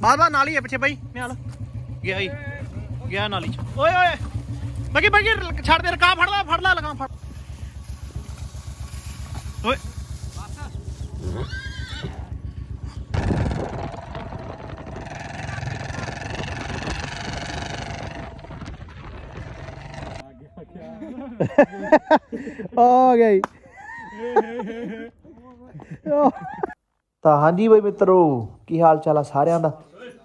ਬਾਦ ਬਾਦ ਨਾਲ ਹੀ ਹੈ ਪਿੱਛੇ ਬਾਈ ਨਿਹਾਲ ਗਿਆ ਹੀ ਗਿਆ ਨਾਲੀ ਚ ਓਏ ਓਏ ਬਗੀ ਬਗੀ ਛੱਡ ਦੇ ਰਕਾ ਫੜ ਲੈ ਫੜ ਲੈ ਲਗਾ ਫੜ ਓਏ ਆ ਗਈ ਤਾਂ ਹਾਂਜੀ ਬਈ ਮਿੱਤਰੋ, ਕੀ ਹਾਲ ਚਾਲ ਆ ਸਾਰਿਆਂ ਦਾ?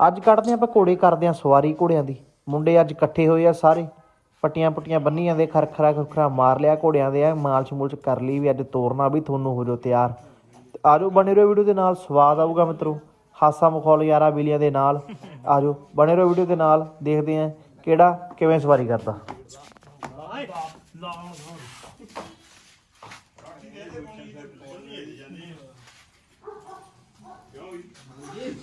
ਅੱਜ ਕੱਢਦੇ ਆਪਾਂ ਘੋੜੇ, ਕਰਦੇ ਆ ਸਵਾਰੀ ਘੋੜਿਆਂ ਦੀ। ਮੁੰਡੇ ਅੱਜ ਇਕੱਠੇ ਹੋਏ ਆ ਸਾਰੇ। ਪੱਟੀਆਂ ਪੁੱਟੀਆਂ ਬੰਨੀਆਂ ਦੇ, ਖਰਖਰਾ ਖਰਖਰਾ ਮਾਰ ਲਿਆ ਘੋੜਿਆਂ ਦੇ, ਆ ਮਾਲਚ ਮੁਲਚ ਕਰ ਲਈ ਵੀ ਅੱਜ ਤੋਰਨਾ ਵੀ ਤੁਹਾਨੂੰ ਹੋ ਜਾਓ ਤਿਆਰ। ਤੇ ਆਜੋ ਬਣੇ ਰਹੋ ਵੀਡੀਓ ਦੇ ਨਾਲ, ਸਵਾਦ ਆਊਗਾ ਮਿੱਤਰੋ। ਹਾਸਾ ਮਖੌਲ ਯਾਰਾ ਬੀਲੀਆਂ ਦੇ ਨਾਲ। ਆਜੋ ਬਣੇ ਰਹੋ ਵੀਡੀਓ ਦੇ ਨਾਲ, ਦੇਖਦੇ ਆ ਕਿਹੜਾ, ਕਿਵੇਂ ਸਵਾਰੀ ਕਰਦਾ।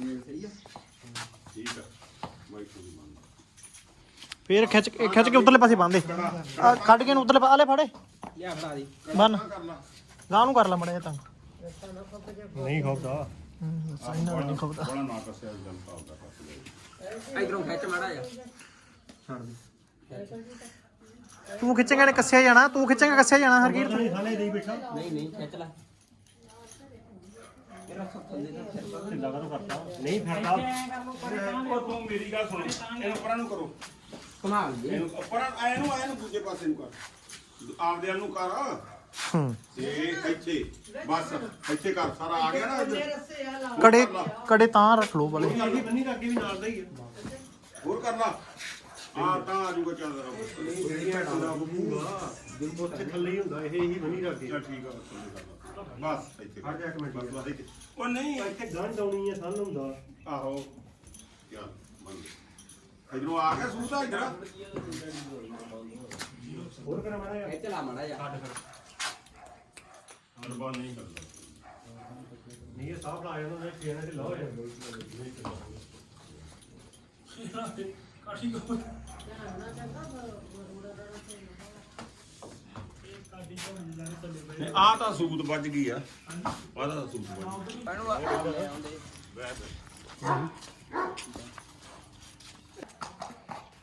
ਪ੍ਰੋਜੈਕਟ ਫੇਰ ਖਿੱਚ ਕੇ ਖਿੱਚ ਕੇ ਉਧਰਲੇ ਪਾਸੇ ਬੰਨਦੇ ਆ ਕੱਢ ਕੇ ਨੂੰ ਉਧਰਲੇ ਆਲੇ ਫੜੇ ਲਿਆ ਫੜਾ ਦੀ ਬੰਨ ਗਾਂ ਨੂੰ ਕਰ ਲੈ ਮੜਾ ਤਾਂ ਨਹੀਂ ਖੋਦਾ ਸਹੀ ਨਾਲ ਨਹੀਂ ਖੁੱਬਦਾ ਇਧਰੋਂ ਖਿੱਚ ਮਾੜਾ ਜਾ ਛੱਡ ਦੇ। ਤੂੰ ਖਿੱਚੇਂਗਾ ਨੇ ਕੱਸਿਆ ਜਾਣਾ ਤੂੰ ਖਿੱਚੇਂਗਾ ਕੱਸਿਆ ਜਾਣਾ ਤੂੰ ਨਹੀਂ ਬੈਠਾ ਨਹੀਂ ਨਹੀਂ ਖਿੱਚ ਲੈ ਤੇਰਾ ਸਭ ਤੋਂ ਦੇ ਫਿਰ ਪਤਾ ਢਿੱਲਾ ਕਦੋਂ ਕਰਤਾ ਨਹੀਂ ਫਿਰਦਾ ਉਹ ਤੂੰ ਮੇਰੀ ਗੱਲ ਸੁਣ ਇਹਨੂੰ ਪਰਾਂ ਨੂੰ ਕਰੋ ਕਮਾਲ ਜੀ ਇਹਨੂੰ ਪਰਾਂ ਆਏ ਨੂੰ ਆਏ ਨੂੰ ਦੂਜੇ ਪਾਸੇ ਨੂੰ ਕਰ ਆਪਦੇ ਵੱਲ ਨੂੰ ਕਰ ਹੂੰ ਤੇ ਇੱਥੇ ਬਸ ਇੱਥੇ ਕਰ ਸਾਰਾ ਆ ਗਿਆ ਨਾ ਇੱਧਰ। ਕੜੇ ਕੜੇ ਤਾਂ ਰੱਖ ਲੋ ਵਾਲੇ ਇਹ ਬੰਨੀ ਤਾਂ ਅੱਗੇ ਵੀ ਨਾਲ ਦਾ ਹੀ ਹੈ ਹੋਰ ਕਰ ਲਾ ਆ ਤਾਂ ਆ ਜੂਗਾ ਚੱਲ ਰਹਾ ਬੂਗਾ ਉੱਥੇ ਥੱਲੇ ਹੀ ਹੁੰਦਾ ਇਹ ਹੀ ਬੰਨੀ ਰੱਖੀ ਚੱਲ ਠੀਕ ਆ ਬਸ ਲਾ। ਇੱਥੇ ਹਟ ਜਾ ਇੱਕ ਮਿੰਟ। ਬਸ ਬਸ ਇੱਥੇ। ਉਹ ਨਹੀਂ ਇੱਥੇ ਗੰਢ ਆਉਣੀ ਹੈ ਥੱਲ ਹੁੰਦਾ ਆਹੋ। ਯਾਰ ਮੰਨ ਇਧਰੋਂ ਆ ਗਿਆ ਸੂਤਾ ਇਧਰ। ਹੋਰ ਕਰਾਂ ਮਾੜਾ ਖਿੱਚ ਲਾ ਮਾੜਾ ਜਾ ਹਰਬਾਨ ਨਹੀਂ ਕਰਦਾ। ਨਹੀਂ ਇਹ ਸਾਹਬ ਆ ਜਾਂਦਾ ਨੇ ਫੇਰ ਢਿੱਲਾ ਹੋ ਜਾਂਦਾ ਆ ਤਾਂ ਸੂਤ ਵੱਜ ਗਈ ਆ। ਆ ਤਾਂ ਸੂਤ ਵੱਜ ਗਈ।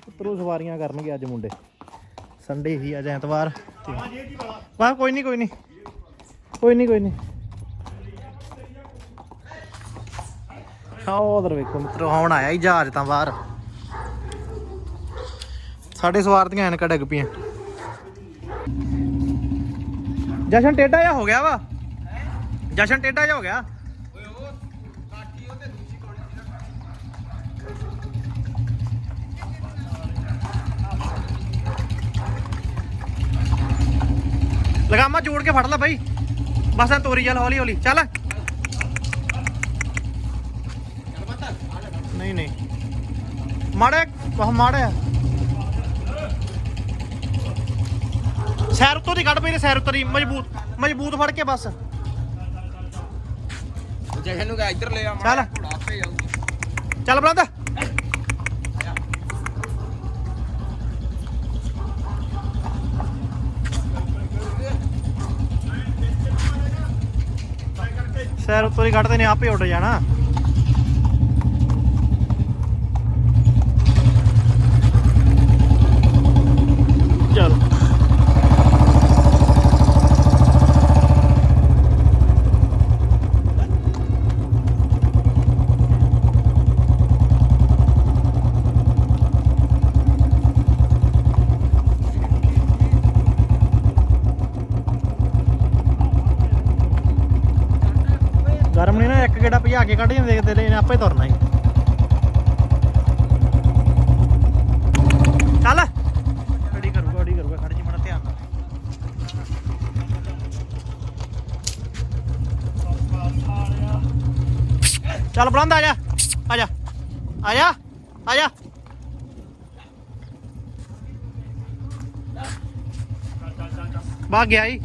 ਉਤਰੋ ਸਵਾਰੀਆਂ ਕਰਨਗੇ ਅੱਜ ਮੁੰਡੇ। ਸੰਡੇ ਹੀ ਅੱਜ ਐਤਵਾਰ। ਵਾਲਾ? ਵਾਹ ਕੋਈ ਨਹੀਂ ਕੋਈ ਨਹੀਂ ਕੋਈ ਨਹੀਂ ਕੋਈ ਨਹੀਂ ਆਹ ਉਧਰ ਵੇਖੋ ਮਿੱਤਰੋ ਹੁਣ ਆਇਆ ਹੀ ਜਹਾਜ਼ ਤਾਂ ਬਾਹਰ। ਸਾਡੇ ਸਵਾਰਤੀਆਂ ਐਨਕਾਂ ਡਿੱਗ ਪਈਆਂ। ਜਸ਼ਨ ਟੇਡਾ ਜਿਹਾ ਹੋ ਗਿਆ ਵਾ। ਜਸ਼ਨ ਟੇਡਾ ਜਿਹਾ ਹੋ ਗਿਆ। ਲਗਾਮਾ ਜੋੜ ਕੇ ਫੜ ਲੈ ਬਾਈ। ਬਸ ਐ ਤੋਰੀ ਚੱਲ ਹੌਲੀ ਹੌਲੀ ਚੱਲ। ਨਹੀਂ ਨਹੀਂ। ਮਾੜੇ ਬਹੁਤ ਮਾੜੇ ਸੈਰ ਉੱਤੋਂ ਦੀ ਕੱਢ ਪਈ ਨੇ ਸੈਰ ਉੱਤਰੀ ਮਜ਼ਬੂਤ ਮਜ਼ਬੂਤ ਫੜ ਕੇ ਬਸ। ਜਸ਼ਨ ਨੂੰ ਕਹ ਇੱਧਰ ਲੈ ਆ ਚੱਲ। ਆਪੇ ਜਾਊਗੀ। ਚੱਲ ਬਲੰਦ ਸੈਰ ਉੱਤੋਂ ਦੀ ਕੱਢਦੇ ਨੇ ਆਪੇ ਉੱਡ ਜਾਣਾ ਚੱਲ ਗਰਮ ਨਹੀਂ ਨਾ ਇੱਕ ਗੇੜਾ ਭਜਾ ਕੇ ਕੱਢ ਜਾਂਦੇ ਦੇਖਦੇ ਨੇ ਆਪੇ ਤੁਰਨਾ ਹੀ। ਚੱਲ। ਖੜੀ ਕਰੂਗਾ ਖੜੀ ਕਰੂਗਾ ਖੜ ਜੀ ਮੜਾ ਧਿਆਨ ਨਾਲ। ਚੱਲ ਬਲੰਦ ਆ ਜਾ ਆ ਜਾ ਆ ਜਾ ਆ ਜਾ। ਭਾਗ ਗਿਆ ਈ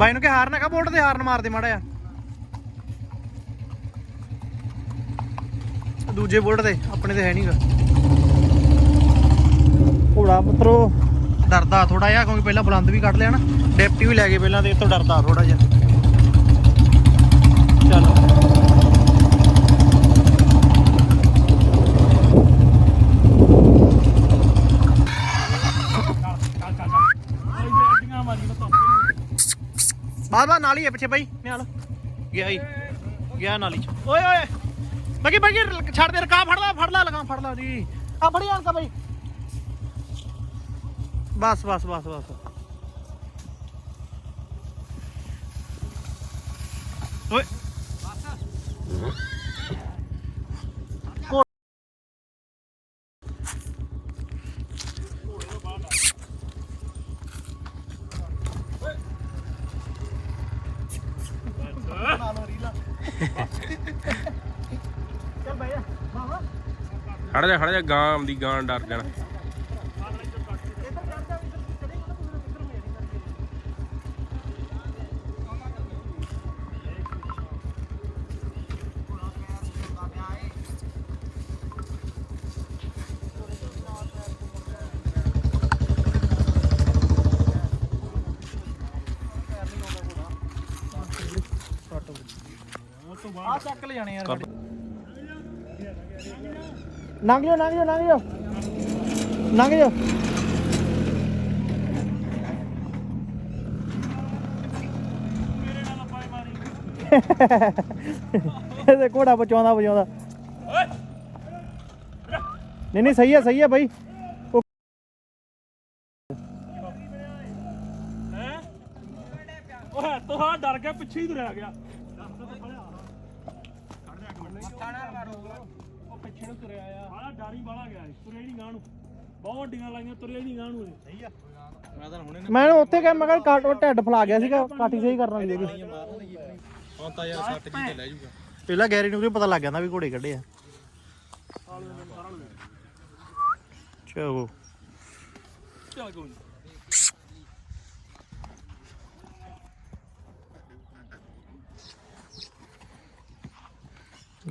ਬਾਈ ਨੂੰ ਕਿ ਹਾਰਨ ਹੈਗਾ ਬੋਲਟ ਤੇ ਹਾਰਨ ਮਾਰ ਦੇ ਮਾੜਾ ਆ ਦੂਜੇ ਬੋਲਟ ਤੇ, ਆਪਣੇ ਤੇ ਹੈ ਨਹੀਂਗਾ ਘੋੜਾ ਪੁੱਤਰੋ, ਡਰਦਾ ਥੋੜਾ ਜਿਹਾ, ਕਿਉਂਕਿ ਪਹਿਲਾਂ ਬੁਲੰਦ ਵੀ ਕੱਢ ਲਿਆ ਨਾ। ਡਿਪਟੀ ਵੀ ਲੈ ਗਏ ਪਹਿਲਾਂ ਤੇ, ਇਹ ਤੋਂ ਡਰਦਾ ਥੋੜਾ ਜਿਹਾ ਚਲੋ ਬਾਦ ਬਾਦ ਨਾਲ ਹੀ ਹੈ ਪਿੱਛੇ ਬਾਈ। ਨਿਆਲ ਗਿਆ ਹੀ ਗਿਆ ਨਾਲੀ ਚ। ਓਏ ਓਏ। ਬਾਕੀ ਬਾਕੀ ਛੱਡ ਦੇ ਰਕਾ ਫੜ ਲੈ ਫੜ ਲੈ ਲਗਾ ਫੜ ਲੈ ਜੀ ਆ ਫੜੀ ਆਣ ਕਾ ਬਾਈ। ਬਸ ਬਸ ਬਸ ਬਸ। ਓਏ। ਚੱਲ ਖੜ ਜਾ ਖੜ ਜਾ ਗਾਂ ਦੀ ਗਾਂ ਡਰ ਜਾਣਾ। ਆ ਚੱਕ ਲੈ ਜਾਣੇ ਯਾਰ ਲੰਘ ਜਾਓ ਲੰਘ ਜਾਓ ਲੰਘ ਜਾਓ। ਲੰਘ ਜਾਓ। ਇਹਦੇ ਘੋੜਾ ਬਚਾਉਂਦਾ ਬਚਾਉਂਦਾ। ਨਹੀਂ ਨਹੀਂ ਸਹੀ ਹੈ ਸਹੀ ਹੈ ਬਾਈ। ਉਹ- ਉਹ ਹੈ ਤੋਂ ਹਾਂ ਡਰ ਕੇ ਪਿੱਛੇ ਹੀ ਤੁਰਿਆ ਗਿਆ। ਪਿੱਛੇ ਨੂੰ ਤੁਰਿਆ ਆ। ਬਾਲਾ ਡਾਰੀ ਬਾਲਾ ਗਿਆ ਏ, ਤੁਰਿਆ ਨਹੀਂ ਗਾਂ ਨੂੰ। ਬਹੁਤ ਡੀਆਂ ਲਾਈਆਂ ਤੁਰਿਆ ਨਹੀਂ ਗਾਂ ਨੂੰ ਇਹ। ਸਹੀ ਆ। ਮੈਂ ਉਹਨੂੰ ਉੱਥੇ ਕਿਹਾ ਮੈਂ ਕਿਹਾ ਕਾਟ ਉਹ ਢਿੱਡ ਫਲਾ ਗਿਆ ਸੀਗਾ ਕਾਠੀ ਸਹੀ ਕਰਨ ਵਾਲੀ ਸੀਗੀ ਹੁਣ ਤਾਂ ਯਾਰ ਸੱਟ ਜੀ ਤੇ ਲੈ ਜੂਗਾ ਪਹਿਲਾਂ ਗੈਰੀ ਨੂੰ ਵੀ ਪਤਾ ਲੱਗ ਜਾਂਦਾ ਵੀ ਘੋੜੇ ਕੱਢੇ ਆ। ਚਲੋ। ਚੱਲ ਕੋਈ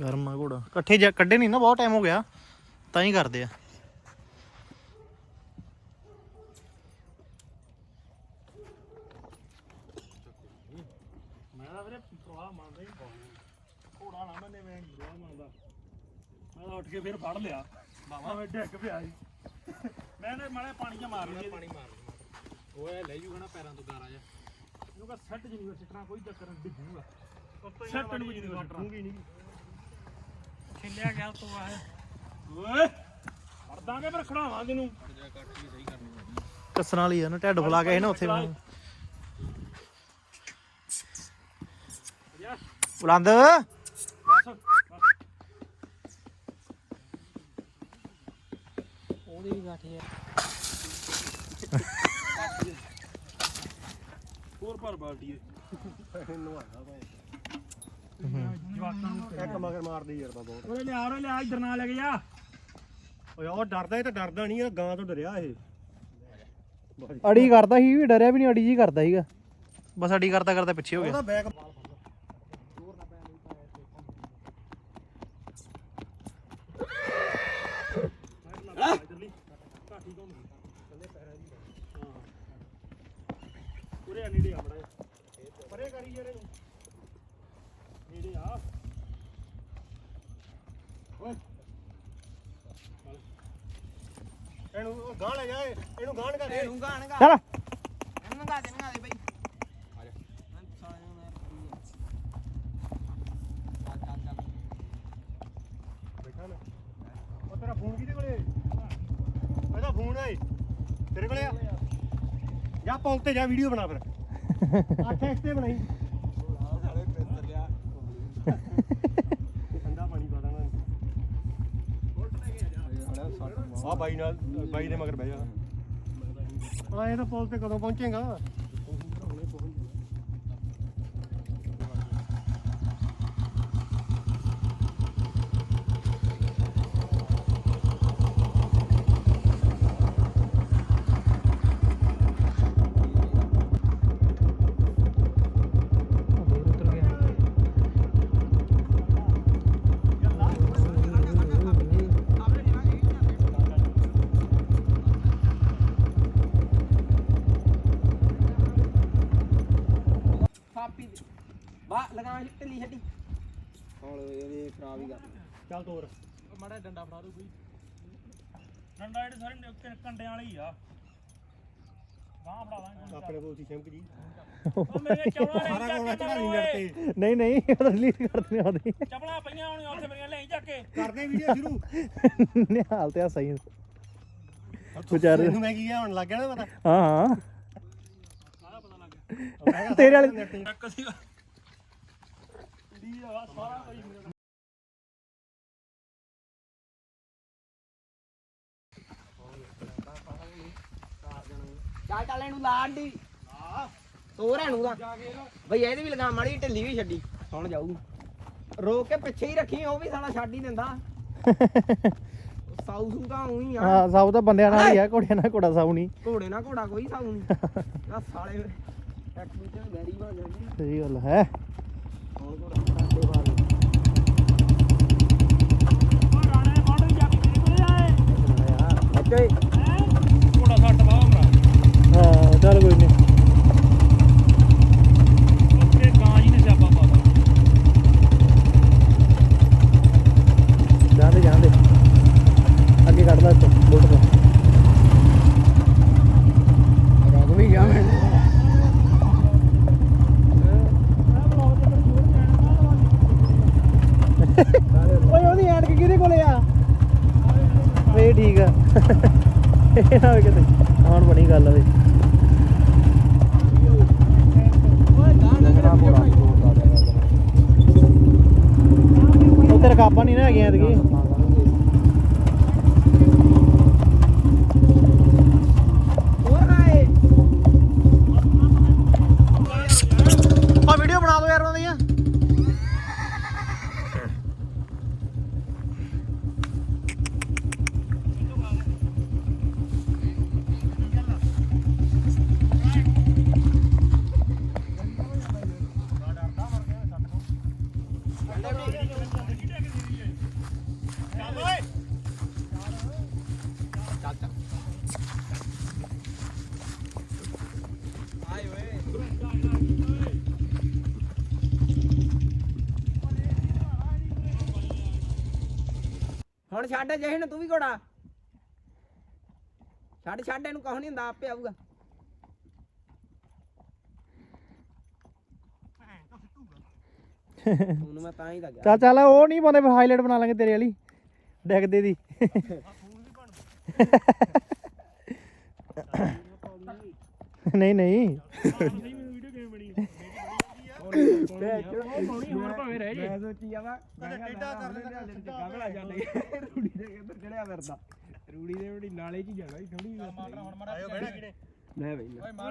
ਗਰਮ ਆ ਘੋੜਾ। ਇਕੱਠੇ ਜਾ ਕੱਢੇ ਨਹੀਂ ਨਾ ਬਹੁਤ ਟਾਈਮ ਹੋ ਗਿਆ। ਤਾਂ ਹੀ ਕਰਦੇ ਆ। ਮੈਂ ਤਾਂ ਵੀਰੇ ਪ੍ਰਵਾਹ ਮੰਨਦਾ ਹੀ ਬਹੁਤ ਘੋੜਾ ਨਾ ਮੈਨੇ ਮੈਂ ਨਹੀਂ ਪ੍ਰਵਾਹ ਮੰਨਦਾ। ਮੈਂ ਤਾਂ ਉੱਠ ਕੇ ਫਿਰ ਫੜ ਲਿਆ। ਬਾਬਾ ਮੈਂ ਡਿੱਗ ਪਿਆ ਸੀ। ਮੈਂ ਨੇ ਮਾੜੇ ਪਾਣੀ ਚ ਮਾਰ ਲਿਆ। ਪਾਣੀ ਮਾਰ ਓਏ ਲੈ ਜੂਗਾ ਨਾ ਪੈਰਾਂ ਤੋਂ ਗਾਰਾ ਜਾ ਇਹਨੂੰ ਕਹ ਸੈੱਟ ਜਿਨੀ ਸਿੱਟਣਾ ਕੋਈ ਚੱਕਰ ਨਹੀਂ ਡਿੱਗੂਗਾ। ਸੈੱਟ ਨੂੰ ਜਿਨੀ ਸਿੱਟਣਾ ਨਹੀਂ ਖਿੱਲਿਆ ਗਿਆ ਤੋਂ ਆ ਓਏ ਫੜ ਦਾਂਗੇ ਫਿਰ ਖੜਾਵਾਂ ਤੈਨੂੰ ਕੱਸਣ ਵਾਲੀ ਆ ਨਾ ਢਿੱਡ ਫਲਾ ਕੇ ਸੀ ਨਾ ਉੱਥੇ। ਬੁਲੰਦ ਬਸ ਬਸ ਉਹਦੀ ਵੀ ਗਾਠੀ ਆ ਹੋਰ ਭਰ ਬਾਲਟੀ ਜਵਾਕਾਂ ਨੂੰ ਇੱਕ ਮਗਰ ਮਾਰਦੀ ਯਾਰ ਤਾਂ ਬਹੁਤ ਓਏ ਲਿਆ ਓਏ ਲਿਆ ਇੱਧਰ ਨਾਲ ਲੈ ਕੇ ਜਾ। ਓਏ ਉਹ ਡਰਦਾ ਇਹ ਤਾਂ ਡਰਦਾ ਨਹੀਂ ਇਹ ਗਾਂ ਤੋਂ ਡਰਿਆ ਇਹ। ਅੜੀ ਕਰਦਾ ਸੀ ਵੀ ਡਰਿਆ ਵੀ ਨਹੀਂ ਅੜੀ ਜੀ ਕਰਦਾ ਸੀਗਾ। ਬਸ ਅੜੀ ਕਰਦਾ ਕਰਦਾ ਪਿੱਛੇ ਹੋ ਗਿਆ। ਉਹਦਾ ਬੈਕ ਇਧਰਲੀ ਘਾਟੀ ਤੋਂ ਥੱਲੇ ਪੈਰਾਂ ਦੀ ਹਾਂ ਉਰੇ ਆ ਨੇੜੇ ਆ ਬੜਾ ਪਰੇ ਕਰੀ ਯਾਰ ਇਹਨੂੰ ਨੇੜੇ ਆ ਓਏ ਇਹਨੂੰ ਲੈ ਜਾ ਕਰ ਦੇ। ਚੱਲ। ਦੇ ਦੇ ਬਈ। ਬੈਠਾ ਨਾ। ਉਹ ਤੇਰਾ ਫੋਨ ਕਿਹਦੇ ਕੋਲੇ? ਇਹਦਾ ਫੋਨ ਹੈ ਤੇਰੇ ਕੋਲੇ ਆ। ਜਾ ਪੌਲ ਤੇ ਜਾ ਵੀਡੀਓ ਬਣਾ ਫਿਰ। 8x ਤੇ ਬਣਾਈ ਸਾਲੇ ਪੈਸੇ ਲਿਆ ਠੰਡਾ ਪਾਣੀ ਪਾ ਦਾਂ ਆ ਬਾਈ ਨਾਲ ਬਾਈ ਦੇ ਮਗਰ ਬਹਿ ਜਾ। ਆ ਤਾਂ ਪੌਲ ਤੇ ਕਦੋਂ ਪਹੁੰਚੇਗਾ? ਆ ਢਿੱਲੀ ਛੱਡੀ। ਹੁਣ ਇਹਨੇ ਖਰਾਬ ਹੀ ਕਰ ਚੱਲ ਤੋਰ। ਮਾੜਾ ਡੰਡਾ ਫੜਾ ਦੂ ਕੋਈ। ਡੰਡਾ ਜਿਹੜੇ ਸਾਰੇ ਨਿੱਕੇ ਕੰਡਿਆਂ ਵਾਲੇ ਹੀ ਆ। ਬਾਹ ਫੜਾ ਦਾਂਗੇ ਆਪਣੇ ਕੋਲ ਸੀ ਸ਼ਿਮਕ ਜੀ। ਉਹ ਮੇਰੇ ਚਪਲਾਂ ਸਾਰਾ ਲੈ ਕੋਲ ਜਾ ਚੜਾ ਕੇ ਨਹੀਂ ਲੜਤੇ ਨਹੀਂ ਨਹੀਂ ਉਹ ਡਿਲੀਟ ਕਰ ਦਿੰਦੇ ਉਹਦੀ। ਚਪਲਾਂ ਪਈਆਂ ਹੋਣੀਆਂ ਉੱਥੇ ਮੇਰੀਆਂ ਲੈ ਜਾ ਕੇ। ਕਰਦੇ ਵੀਡੀਓ ਸ਼ੁਰੂ। ਨਿਹਾਲ ਤੇ ਆ ਸਹੀ। ਵਿਚਾਰੇ ਮੈਂ ਕੀ ਹੁਣ ਲੱਗ ਗਿਆ ਨਾ ਪਤਾ? ਹਾਂ ਹਾਂ। ਤੇਰੇ ਵਾਲੇ- ਚੱਲ ਚੱਲ ਇਹਨੂੰ ਲਾ ਆਂਟੀ ਤੋਰ ਇਹਨੂੰ ਦਾ। ਬਈ ਇਹਦੀ ਵੀ ਲਗਾ ਮਾੜੀ ਢਿੱਲੀ ਵੀ ਛੱਡੀ। ਹੁਣ ਜਾਊ। ਰੋਕ ਕੇ ਪਿੱਛੇ ਹੀ ਰੱਖੀ ਉਹ ਵੀ ਸਾਲਾ ਛੱਡ ਹੀ ਦਿੰਦਾ। ਸਾਊ ਸੂ ਤਾਂ ਉਹੀ ਆ। ਹਾਂ ਸਭ ਤਾਂ ਬੰਦਿਆਂ ਨਾਲ ਹੀ ਆ ਘੋੜਿਆਂ ਨਾਲ ਘੋੜਾ ਸਾਊ ਨਹੀਂ। ਘੋੜੇ ਨਾਲ ਘੋੜਾ ਕੋਈ ਸਾਊ ਨਹੀਂ। ਆ ਸਾਲੇ ਸਹੀ ਗੱਲ ਹੈ। ਅੱਛੇ ਥੋੜਾ ਸੱਟ ਬਾਹ ਮਰਾ ਹਾਂ ਚੱਲ ਕੋਈ ਨਹੀਂ ਉੱਤੇ ਗਾਂ ਜੀ ਨੇ ਸਿਆਪਾ ਪਾਤਾ ਜਾਂਦੇ ਜਾਂਦੇ ਅੱਗੇ ਕੱਢ ਲੈ ਇੱਥੋਂ ਬੁਲਟ ਤੋਂ ਰੋਕ ਵੀ ਗਿਆ ਮੈਂ ਓਏ ਉਹਦੀ ਐਨਕ ਕਿਹਦੇ ਕੋਲੇ ਆ ਵੇ ਠੀਕ ਆ ਇਹ ਨਾ ਹੋਵੇ ਕਿਤੇ ਹੁਣ ਬਣੀ ਗੱਲ ਵੇ ਉੱਥੇ ਰਕਾਬਾਂ ਹੁਣ ਛੱਡ ਜਹਨ ਤੂੰ ਵੀ ਘੋੜਾ ਛੱਡ ਛੱਡ ਇਹਨੂੰ ਕੁਛ ਨਹੀਂ ਹੁੰਦਾ ਆਪੇ ਆਊਗਾ ਹੁਣ ਮੈਂ ਤਾਂ ਹੀ ਚੱਲ ਚੱਲ ਉਹ ਨਹੀਂ ਪਾਉਂਦੇ ਫਿਰ ਹਾਈਲਾਈਟ ਬਣਾ ਲਾਂਗੇ ਤੇਰੇ ਵਾਲੀ ਡੈਗਦੇ ਦੀ ਨਹੀਂ ਨਹੀਂ ਪਾਉਣੀ ਹੋਰ ਭਾਵੇਂ ਰਹਿ ਜੇ। ਮੈਂ ਸੋਚੀ ਜਾਵਾ ਕਦੇ ਟੇਢਾ ਕਰ ਲੈਂਦਾ ਸਿੱਧਾ ਗਾਗਲਾ ਜਾਂਦੇ। ਰੂੜੀ ਦੇ ਕਿੱਧਰ ਚੜਿਆ ਫਿਰਦਾ। ਰੂੜੀ ਦੇ ਬੜੀ ਨਾਲੇ 'ਚ ਹੀ ਜਾਣਾ ਥੋੜੀ ਆਇਓ ਬਹਿਣਾ ਕਿਨੇ ਲੈ ਬਈ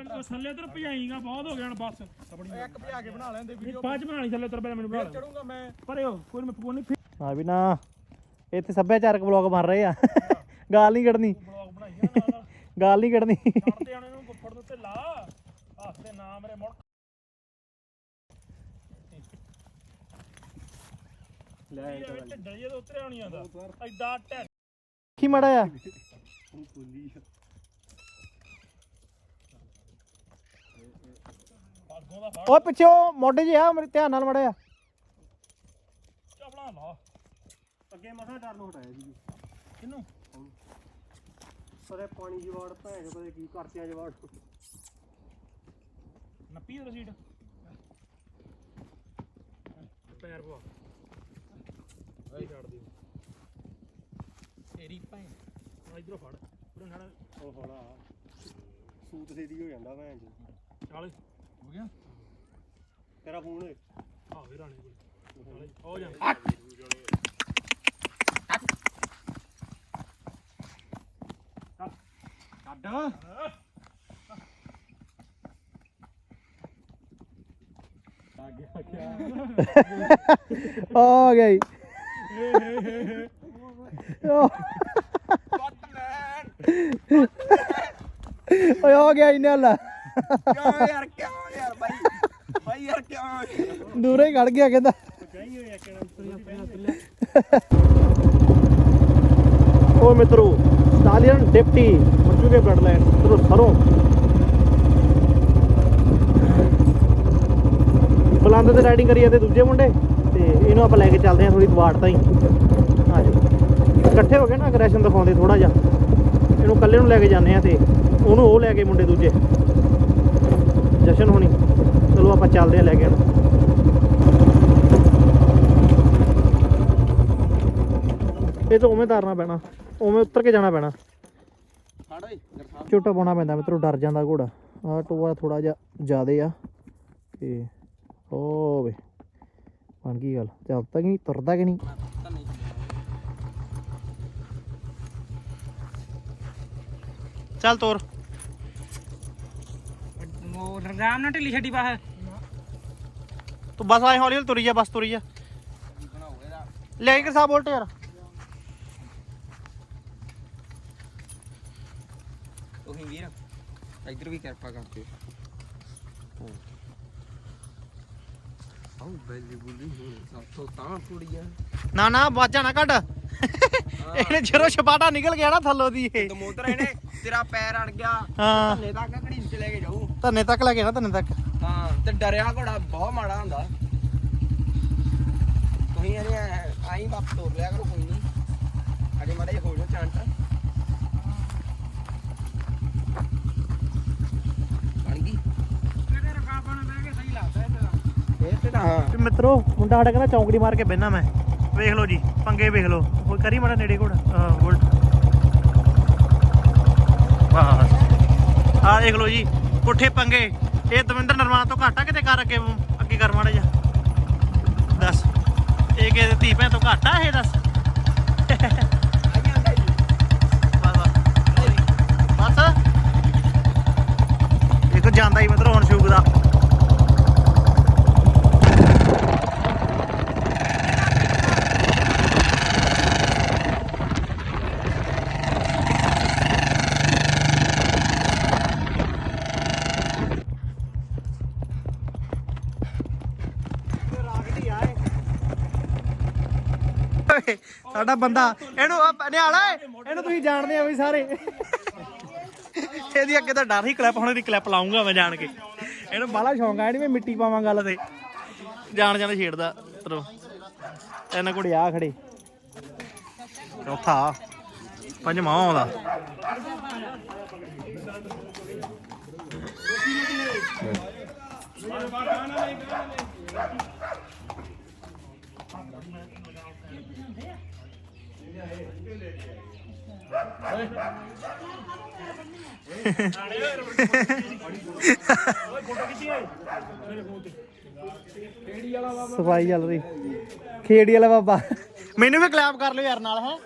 ਉਹ ਥੱਲੇ ਉਧਰ ਭਜਾਈਗਾ ਬਹੁਤ ਹੋ ਗਿਆ ਹੁਣ ਬਸ। ਇੱਕ ਭਜਾ ਕੇ ਬਣਾ ਲੈਂਦੇ ਵੀਡੀਓ ਬਾਅਦ ਚ ਬਣਾ ਲਈ ਥੱਲੇ ਉਧਰ ਪਹਿਲਾਂ ਮੈਨੂੰ ਬਣਾ ਲੈ ਚੜੂੰਗਾ ਮੈਂ। ਪਰੇ ਹੋ ਕੋਈ ਮੈਂ ਫੋਨ ਨਹੀਂ ਹਾਂ ਵੀ ਨਾ ਇੱਥੇ ਸੱਭਿਆਚਾਰਕ ਬਲੌਗ ਬਣ ਰਹੇ ਆ। ਗਾਲ ਨਹੀਂ ਕੱਢਣੀ। ਗਾਲ ਨਹੀਂ ਕੱਢਣੀ। ਛੱਡਦੇ ਆਣੇ ਨੂੰ ਗੁੱਫੜ ਦੇ ਉੱਤੇ ਲਾ ਹੱਥ ਤੇ ਨਾ ਮੇਰੇ ਮੁੜ ਲੈ ਢਿੱਡ ਜੇ ਉਤਰਿਆ ਨਹੀਂ ਆਉਂਦਾ ਐਡਾ ਢਿੱਡ। ਕੀ ਮੜਾ ਆ? ਅੱਗੋਂ ਦਾ ਫੜ। ਓਏ ਪਿੱਛੇ ਉਹ ਮੋਢੇ 'ਚ ਆ ਮੇਰੇ ਧਿਆਨ ਨਾਲ ਮੜਾ ਆ ਚਪਲਾਂ ਲਾ। ਅੱਗੇ ਮਸਾ ਡਰ ਨੂੰ ਹਟਾਇਆ ਜੀ ਕਿਨੂੰ ਸਰੇ ਪਾਣੀ ਜਵਾੜ ਭੈਣ ਚੋਦ ਪਤਾ ਕੀ ਕਰਤਿਆਂ ਜਵਾੜ। ਨੱਪੀ ਰਸੀਟ ਪੈਰ ਪਵਾ ਇਹ ਛੱਡ ਦਿਓ ਭੈਣ ਆ ਇਧਰੋਂ ਫੜ। ਪੂਰਾ ਨਾਲ ਉਹ ਹੋਣਾ ਸੂਤ ਸੇਦੀ ਹੋ ਜਾਂਦਾ ਭੈਣ ਜੀ। ਚੱਲ। ਹੋ ਗਿਆ? ਤੇਰਾ ਫੋਨ ਓਏ ਆ ਵੇ ਰਾਣੇ ਕੋਲ। ਹੋ। ਜਾ ਕੱਢ। ਆ ਗਿਆ ਈ। ਓ ਓਏ ਆ ਗਿਆ ਇਹਨੇ ਹਲਾ। ਕਿਉਂ ਯਾਰ ਕਿਉਂ ਯਾਰ ਬਾਈ? ਬਾਈ ਯਾਰ ਕਿਉਂ ਦੂਰੇ ਹੀ ਖੜ ਗਿਆ ਕਹਿੰਦਾ। ਓ ਮਿੱਤਰੋ ਸਟਾਲੀਅਨ ਡਿਪਟੀ ਮਰਜੂਗੇ ਬਲੱਡਲਾਈਨ ਮਿੱਤਰੋ ਸਰੋਂ। ਬਲੰਦ ਤੇ ਰਾਈਡਿੰਗ ਕਰੀ ਜਾਂਦੇ ਦੂਜੇ ਮੁੰਡੇ ਤੇ ਇਹਨੂੰ ਆਪਾਂ ਲੈ ਕੇ ਚੱਲਦੇ ਹਾਂ ਥੋੜੀ ਦਵਾੜ ਤਾਈ। ਆ ਜਾਓ। ਇਕੱਠੇ ਹੋ ਗਏ ਨਾ ਅਗਰੈਸ਼ਨ ਦਿਖਾਉਂਦੇ ਥੋੜਾ ਜਿਹਾ। ਇਹਨੂੰ ਇਕੱਲੇ ਨੂੰ ਲੈ ਕੇ ਜਾਂਦੇ ਆ ਤੇ ਉਹਨੂੰ ਉਹ ਲੈ ਕੇ ਮੁੰਡੇ ਦੂਜੇ। ਜਸ਼ਨ ਹੋਣੀ। ਚਲੋ ਆਪਾਂ ਚੱਲਦੇ ਆ ਲੈ ਕੇ। ਹੁਣ ਇਹ ਤਾਂ ਉਵੇਂ ਤਾਰਨਾ ਪੈਣਾ। ਉਵੇਂ ਉੱਤਰ ਕੇ ਜਾਣਾ ਪੈਣਾ। ਝੋਟਾ ਪਾਉਣਾ ਪੈਂਦਾ ਮਿੱਤਰੋ ਡਰ ਜਾਂਦਾ ਘੋੜਾ। ਆਹ ਟੋਆ ਥੋੜਾ ਜਿਹਾ ਜ਼ਿਆਦੇ ਆ। ਤੇ ਓ ਵੇ ਬਣ ਗਈ ਗੱਲ। ਚੱਲਦਾ ਕਿ ਨਹੀਂ ਤੁਰਦਾ ਕਿ ਨਹੀਂ? ਤਾਂ ਨਹੀਂ ਚੱਲ ਤੋਰ ਉਹ ਰੰਗਾਮ ਨਾਲ ਢਿੱਲੀ ਛੱਡੀ ਬਾਹਰ ਤੂੰ ਬਸ ਆਏ ਹੌਲੀ ਹੌਲੀ ਤੁਰੀ ਜਾ ਬਸ ਤੁਰੀ ਜਾ ਬਣਾਓ ਇਹਦਾ ਲੈ ਕੇ ਸਾਹ ਬੋਲਟ ਯਾਰ ਤੁਸੀਂ ਵੀਰ ਇੱਧਰ ਵੀ ਕਿਰਪਾ ਕਰਦੇ ਆਉ ਬੈਲੀ ਨਾ ਨਾ ਬਾਜਾ ਨਾ ਕੱਢ। ਇਹਨੇ ਜਦੋਂ ਛਪਾਟਾ ਨਿਕਲ ਗਿਆ ਨਾ ਥੱਲੋਂ ਦੀ ਇਹ। ਦਮੋਦਰ ਇਹਨੇ ਤੇਰਾ ਪੈਰ ਅੜ ਗਿਆ। ਹਾਂ। ਧੰਨੇ ਤੱਕ ਘੜੀ ਚ ਲੈ ਕੇ ਜਾਊ। ਧੰਨੇ ਤੱਕ ਲੈ ਕੇ ਨਾ ਧੰਨੇ ਤੱਕ। ਹਾਂ ਤੇ ਡਰਿਆ ਘੋੜਾ ਬਹੁਤ ਮਾੜਾ ਹੁੰਦਾ। ਤੁਸੀਂ ਇਹਨੇ ਆਈ ਵਾਪ ਤੋੜ ਲਿਆ ਕਰੋ ਕੋਈ ਨਹੀਂ। ਅਜੇ ਮਾੜਾ ਜਿਹਾ ਹੋ ਜਾ ਚਾਂਟ ਬਣ ਗਈ। ਕਿਹੜੇ ਰਕਾਬਾਂ ਨਾਲ ਬਹਿ ਕੇ ਸਹੀ ਲੱਗਦਾ ਇਹ ਇਹ ਤੇ ਤਾਂ ਹਾਂ। ਤੇ ਮਿੱਤਰੋ ਮੁੰਡਾ ਸਾਡਾ ਕਹਿੰਦਾ ਚੌਂਕੜੀ ਮਾਰ ਕੇ ਬਹਿਣਾ ਮੈਂ। ਵੇਖ ਲਓ ਜੀ ਪੰਗੇ ਵੇਖ ਲਓ। ਕੋਈ ਕਰੀ ਮਾੜਾ ਨੇੜੇ ਘੋੜਾ। ਹਾਂ ਉਲਟ ਵਾਹ ਆ ਦੇਖ ਲਓ ਜੀ ਪੁੱਠੇ ਪੰਗੇ। ਇਹ ਦਵਿੰਦਰ ਨਰਮਾਨ ਤੋਂ ਘਾਟਾ ਕਿਤੇ ਕਰ ਅੱਗੇ? ਅੱਗੇ ਕਰ ਮਾੜਾ ਜਾ ਦੱਸ ਇਹ ਕਿਤੇ ਧੀ ਭੈਣ ਤੋਂ ਘਾਟਾ ਇਹ ਦੱਸ? ਬਸ। ਇੱਕ ਜਾਂਦਾ ਹੀ ਮਿੱਤਰੋ ਹੁਣ ਸ਼ੂਕ ਦਾ। ਸਾਡਾ ਬੰਦਾ। ਇਹਨੂੰ ਆ- ਨਿਹਾਲਾ ਏ, ਇਹਨੂੰ ਤੁਸੀਂ ਜਾਣਦੇ ਆ ਵੀ ਸਾਰੇ। ਇਹਦੀ ਅੱਗੇ ਤਾਂ ਡਰ ਹੀ ਕਲਿੱਪ ਹੁਣ ਇਹਦੀ ਕਲਿੱਪ ਲਾਉਂਗਾ ਮੈਂ ਜਾਣ ਕੇ। ਇਹਨੂੰ ਬਾਲਾ ਸ਼ੌਂਕ ਆ ਨਹੀਂ ਮੈਂ ਮਿੱਟੀ ਪਾਵਾਂ ਗੱਲ ਤੇ। ਜਾਣ ਜਾਣ ਛੇੜਦਾ ਤਰੋ ਤਿੰਨ ਕੁੜੀ ਆ ਖੜੇ। ਚੌਥਾ। ਪੰਜਵਾਂ ਆਉਂਦਾ। ਸਫ਼ਾਈ ਚੱਲ ਰਹੀ ਖੇੜੀ ਵਾਲਾ ਬਾਬਾ। ਮੈਨੂੰ ਵੀ ਕਲੈਪ ਕਰ ਲਿਓ ਯਾਰ ਨਾਲ ਹੈ।